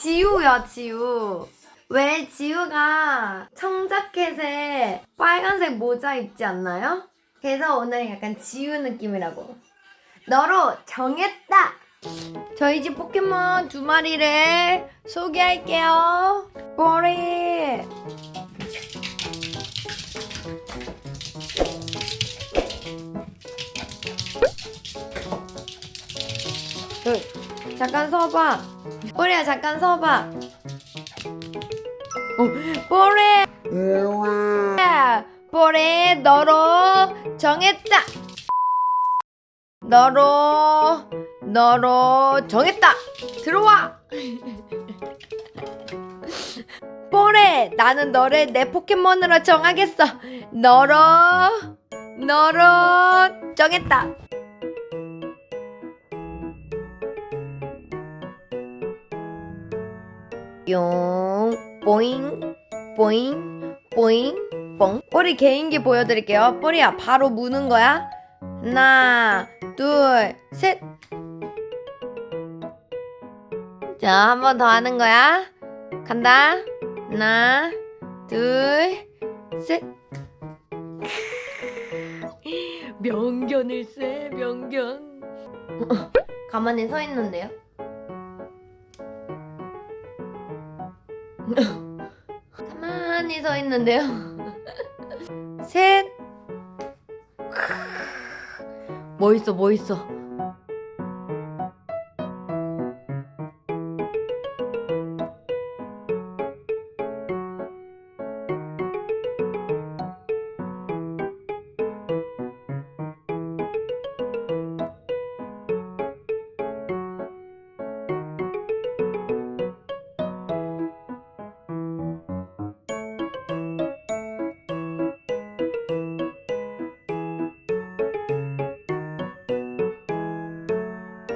지우야 지우. 왜 지우가 청자켓에 빨간색 모자 입지 않나요? 그래서 오늘 약간 지우 느낌이라고. 너로 정했다. 저희 집 포켓몬 두 마리를 소개할게요. 꼬리 잠깐 서봐. 꼬리야 잠깐 서봐. 어, 꼬리. 꼬리 너로 정했다. 너로 너로 정했다. 들어와. 뽀레 나는 너를 내 포켓몬으로 정하겠어. 너로 너로 정했다 용 보잉 보잉 보잉 뽕 꼬리 개인기 보여드릴게요 꼬리야 바로 무는 거야 하나 둘 셋 자, 한 번 더 하는 거야. 간다. 하나, 둘, 셋. 명견을 쎄, 명견. 가만히 서 있는데요? 가만히 서 있는데요? 셋. 뭐 있어, 뭐 있어.